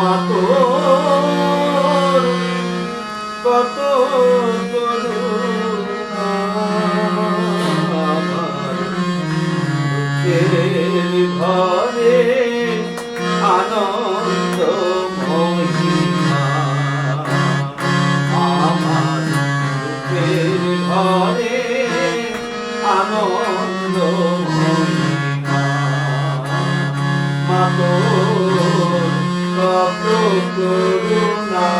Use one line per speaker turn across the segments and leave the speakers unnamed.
মাতো কত ভরে আনন্দ মহিমা আমার ভরে আনন্দ মহিমা করুণা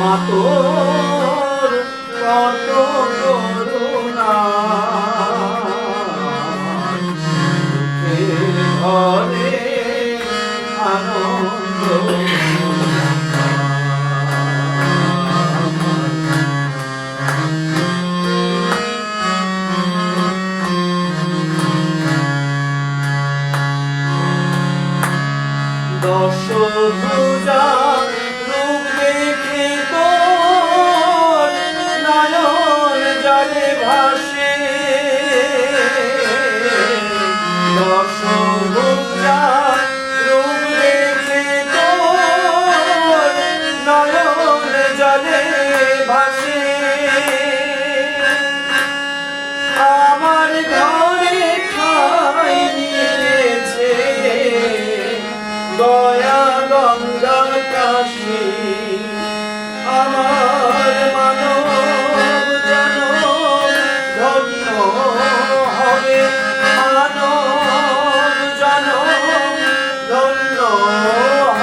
মাতো কত করুণা ঘরে আনন্দ দশভুজা রূপ দেখে তোর নয়ন জলে ভাসে। দশভুজা রূপ দেখে তোর নয়ন জলে ভাসে। দয়া গঙ্গা কাশী।